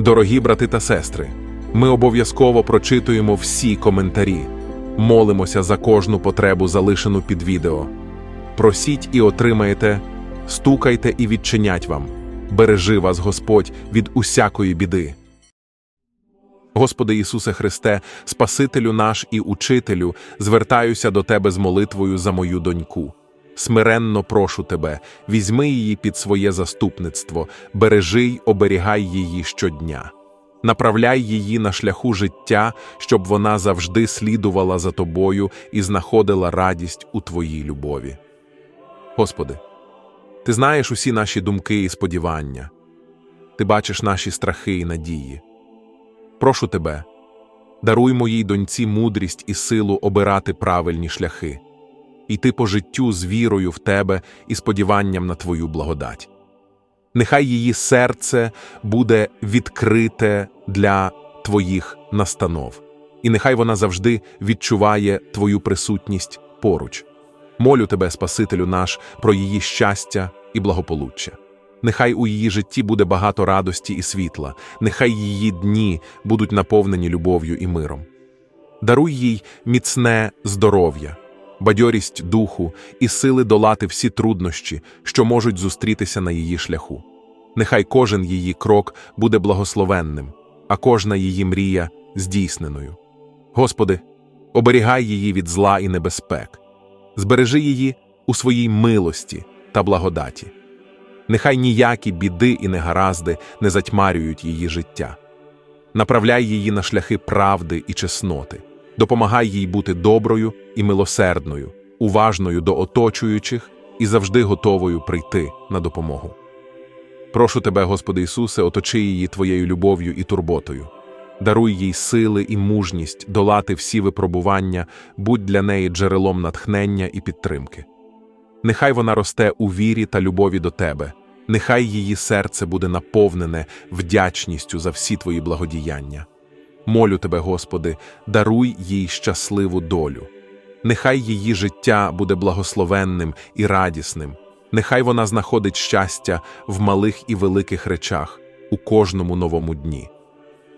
Дорогі брати та сестри, ми обов'язково прочитуємо всі коментарі, молимося за кожну потребу, залишену під відео. Просіть і отримаєте, стукайте і відчинять вам. Бережи вас Господь від усякої біди. Господи Ісусе Христе, Спасителю наш і Учителю, звертаюся до Тебе з молитвою за мою доньку. Смиренно прошу Тебе, візьми її під своє заступництво, бережи й оберігай її щодня. Направляй її на шляху життя, щоб вона завжди слідувала за Тобою і знаходила радість у Твоїй любові. Господи, Ти знаєш усі наші думки і сподівання, Ти бачиш наші страхи і надії. Прошу тебе, даруй моїй доньці мудрість і силу обирати правильні шляхи, йти по життю з вірою в тебе і сподіванням на твою благодать. Нехай її серце буде відкрите для твоїх настанов, і нехай вона завжди відчуває твою присутність поруч. Молю тебе, Спасителю наш, про її щастя і благополуччя. Нехай у її житті буде багато радості і світла, нехай її дні будуть наповнені любов'ю і миром. Даруй їй міцне здоров'я, бадьорість духу і сили долати всі труднощі, що можуть зустрітися на її шляху. Нехай кожен її крок буде благословенним, а кожна її мрія здійсненою. Господи, оберігай її від зла і небезпек, збережи її у своїй милості та благодаті. Нехай ніякі біди і негаразди не затьмарюють її життя. Направляй її на шляхи правди і чесноти, допомагай їй бути доброю і милосердною, уважною до оточуючих і завжди готовою прийти на допомогу. Прошу тебе, Господи Ісусе, оточи її Твоєю любов'ю і турботою. Даруй їй сили і мужність долати всі випробування, будь для неї джерелом натхнення і підтримки. Нехай вона росте у вірі та любові до тебе, нехай її серце буде наповнене вдячністю за всі твої благодіяння. Молю тебе, Господи, даруй їй щасливу долю. Нехай її життя буде благословенним і радісним, нехай вона знаходить щастя в малих і великих речах у кожному новому дні.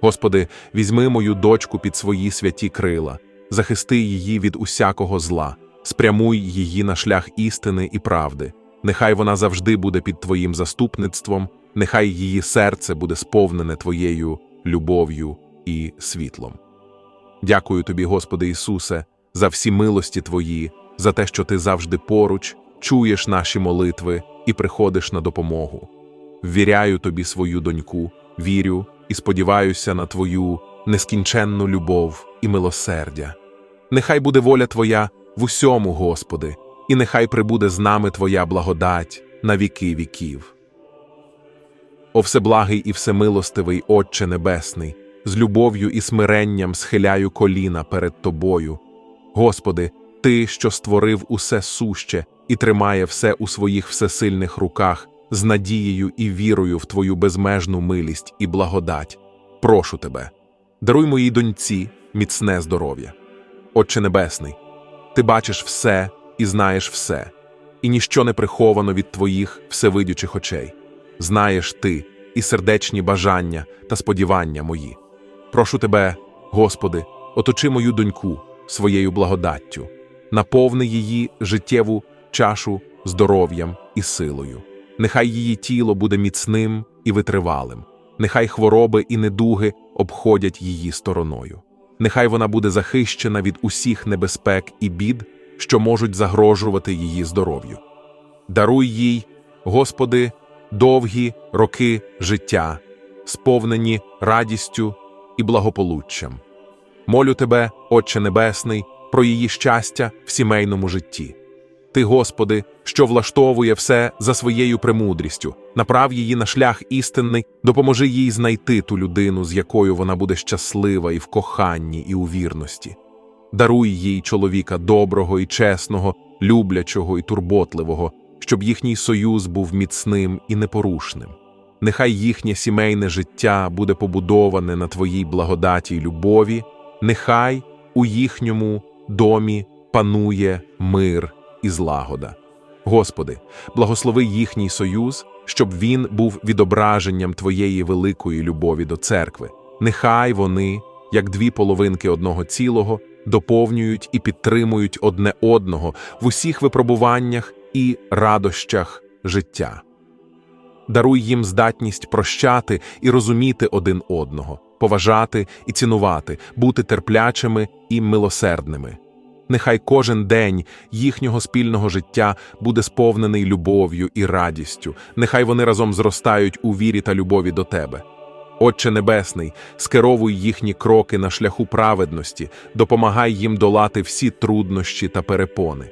Господи, візьми мою дочку під свої святі крила, захисти її від усякого зла, спрямуй її на шлях істини і правди. Нехай вона завжди буде під Твоїм заступництвом, нехай її серце буде сповнене Твоєю любов'ю і світлом. Дякую тобі, Господи Ісусе, за всі милості Твої, за те, що Ти завжди поруч, чуєш наші молитви і приходиш на допомогу. Ввіряю тобі свою доньку, вірю і сподіваюся на Твою нескінченну любов і милосердя. Нехай буде воля Твоя в усьому, Господи, і нехай прибуде з нами Твоя благодать на віки віків. О всеблагий і всемилостивий Отче Небесний, з любов'ю і смиренням схиляю коліна перед Тобою. Господи, Ти, що створив усе суще і тримає все у своїх всесильних руках, з надією і вірою в Твою безмежну милість і благодать, прошу Тебе, даруй моїй доньці міцне здоров'я. Отче Небесний, Ти бачиш все і знаєш все, і ніщо не приховано від Твоїх всевидючих очей. Знаєш Ти і сердечні бажання та сподівання мої. Прошу Тебе, Господи, оточи мою доньку своєю благодаттю, наповни її життєву чашу здоров'ям і силою. Нехай її тіло буде міцним і витривалим, нехай хвороби і недуги обходять її стороною. Нехай вона буде захищена від усіх небезпек і бід, що можуть загрожувати її здоров'ю. Даруй їй, Господи, довгі роки життя, сповнені радістю і благополуччям. Молю Тебе, Отче Небесний, про її щастя в сімейному житті. Ти, Господи, що влаштовує все за своєю премудрістю, направ її на шлях істинний, допоможи їй знайти ту людину, з якою вона буде щаслива і в коханні, і у вірності. Даруй їй чоловіка доброго і чесного, люблячого і турботливого, щоб їхній союз був міцним і непорушним. Нехай їхнє сімейне життя буде побудоване на Твоїй благодаті й любові, нехай у їхньому домі панує мир і злагода. Господи, благослови їхній союз щоб він був відображенням твоєї великої любові до церкви. Нехай вони, як дві половинки одного цілого, доповнюють і підтримують одне одного в усіх випробуваннях і радощах життя. Даруй їм здатність прощати і розуміти один одного, поважати і цінувати, бути терплячими і милосердними. Нехай кожен день їхнього спільного життя буде сповнений любов'ю і радістю, нехай вони разом зростають у вірі та любові до тебе. Отче Небесний, скеровуй їхні кроки на шляху праведності, допомагай їм долати всі труднощі та перепони.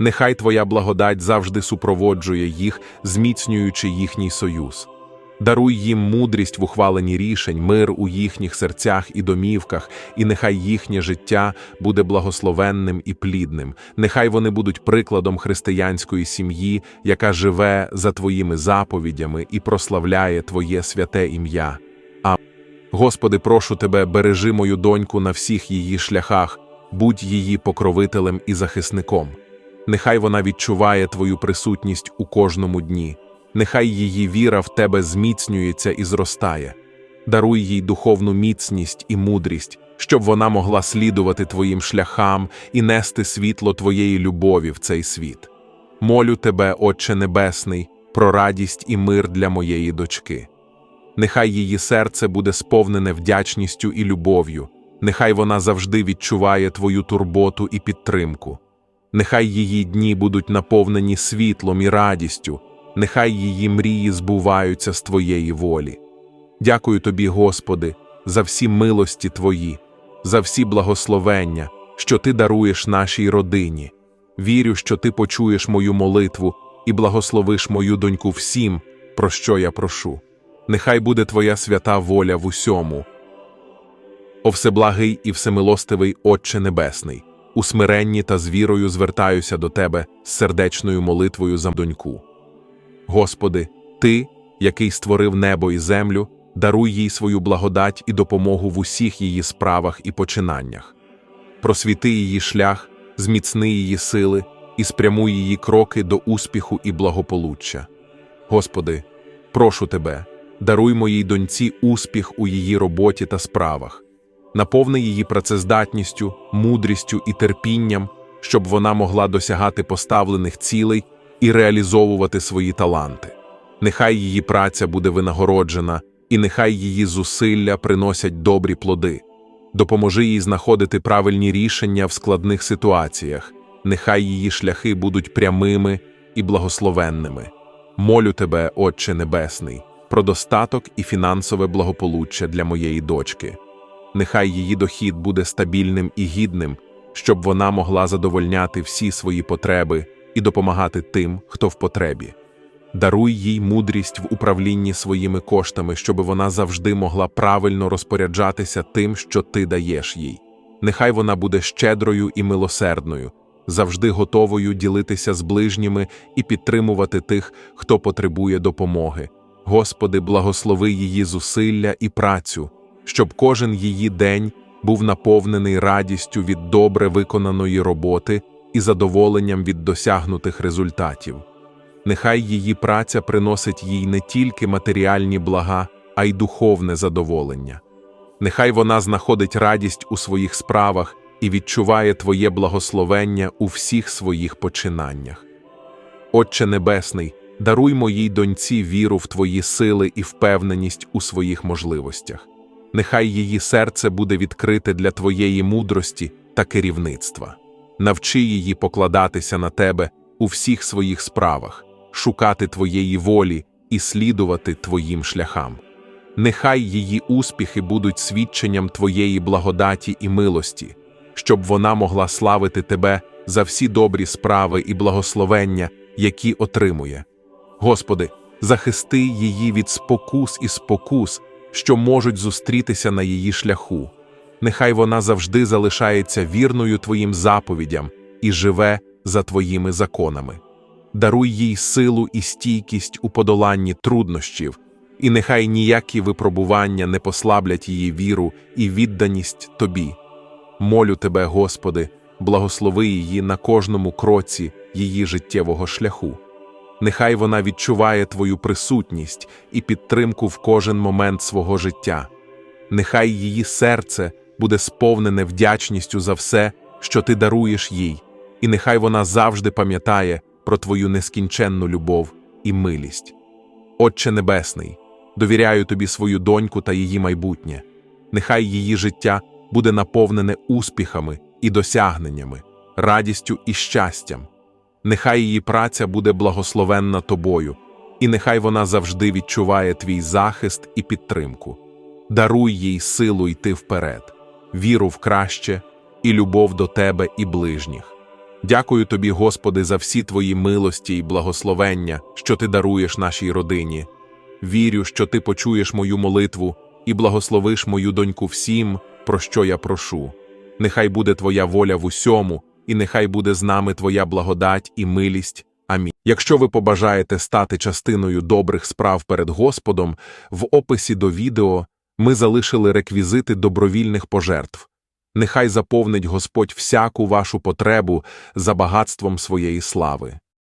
Нехай Твоя благодать завжди супроводжує їх, зміцнюючи їхній союз. Даруй їм мудрість в ухваленні рішень, мир у їхніх серцях і домівках, і нехай їхнє життя буде благословенним і плідним. Нехай вони будуть прикладом християнської сім'ї, яка живе за Твоїми заповідями і прославляє Твоє святе ім'я. А Господи, прошу Тебе, бережи мою доньку на всіх її шляхах, будь її покровителем і захисником. Нехай вона відчуває Твою присутність у кожному дні. Нехай її віра в тебе зміцнюється і зростає. Даруй їй духовну міцність і мудрість, щоб вона могла слідувати твоїм шляхам і нести світло твоєї любові в цей світ. Молю тебе, Отче Небесний, про радість і мир для моєї дочки. Нехай її серце буде сповнене вдячністю і любов'ю, нехай вона завжди відчуває твою турботу і підтримку. Нехай її дні будуть наповнені світлом і радістю нехай її мрії збуваються з Твоєї волі. Дякую Тобі, Господи, за всі милості Твої, за всі благословення, що Ти даруєш нашій родині. Вірю, що Ти почуєш мою молитву і благословиш мою доньку всім, про що я прошу. Нехай буде Твоя свята воля в усьому. О всеблагий і всемилостивий Отче Небесний, у смиренні та з вірою звертаюся до Тебе з сердечною молитвою за доньку. Господи, Ти, який створив небо і землю, даруй їй свою благодать і допомогу в усіх її справах і починаннях. Просвіти її шлях, зміцни її сили і спрямуй її кроки до успіху і благополуччя. Господи, прошу Тебе, даруй моїй доньці успіх у її роботі та справах, наповни її працездатністю, мудрістю і терпінням, щоб вона могла досягати поставлених цілей і реалізовувати свої таланти. Нехай її праця буде винагороджена, і нехай її зусилля приносять добрі плоди. Допоможи їй знаходити правильні рішення в складних ситуаціях, нехай її шляхи будуть прямими і благословенними. Молю тебе, Отче Небесний, про достаток і фінансове благополуччя для моєї дочки. Нехай її дохід буде стабільним і гідним, щоб вона могла задовольняти всі свої потреби і допомагати тим, хто в потребі. Даруй їй мудрість в управлінні своїми коштами, щоб вона завжди могла правильно розпоряджатися тим, що ти даєш їй. Нехай вона буде щедрою і милосердною, завжди готовою ділитися з ближніми і підтримувати тих, хто потребує допомоги. Господи, благослови її зусилля і працю, щоб кожен її день був наповнений радістю від добре виконаної роботи і задоволенням від досягнутих результатів. Нехай її праця приносить їй не тільки матеріальні блага, а й духовне задоволення. Нехай вона знаходить радість у своїх справах і відчуває Твоє благословення у всіх своїх починаннях. Отче Небесний, даруй моїй доньці віру в Твої сили і впевненість у своїх можливостях. Нехай її серце буде відкрите для Твоєї мудрості та керівництва навчи її покладатися на тебе у всіх своїх справах, шукати твоєї волі і слідувати твоїм шляхам. Нехай її успіхи будуть свідченням твоєї благодаті і милості, щоб вона могла славити тебе за всі добрі справи і благословення, які отримує. Господи, захисти її від спокус і спокус, що можуть зустрітися на її шляху нехай вона завжди залишається вірною Твоїм заповідям і живе за Твоїми законами. Даруй їй силу і стійкість у подоланні труднощів, і нехай ніякі випробування не послаблять її віру і відданість Тобі. Молю Тебе, Господи, благослови її на кожному кроці її життєвого шляху. Нехай вона відчуває твою присутність і підтримку в кожен момент свого життя. Нехай її серце буде сповнене вдячністю за все, що ти даруєш їй, і нехай вона завжди пам'ятає про твою нескінченну любов і милість. Отче Небесний, довіряю тобі свою доньку та її майбутнє. Нехай її життя буде наповнене успіхами і досягненнями, радістю і щастям. Нехай її праця буде благословенна тобою, і нехай вона завжди відчуває твій захист і підтримку. Даруй їй силу йти вперед, віру в краще і любов до тебе і ближніх. Дякую тобі, Господи, за всі твої милості і благословення, що ти даруєш нашій родині. Вірю, що ти почуєш мою молитву і благословиш мою доньку всім, про що я прошу. Нехай буде твоя воля в усьому, і нехай буде з нами твоя благодать і милість. Амінь. Якщо ви побажаєте стати частиною добрих справ перед Господом, в описі до відео ми залишили реквізити добровільних пожертв. Нехай заповнить Господь всяку вашу потребу за багатством своєї слави.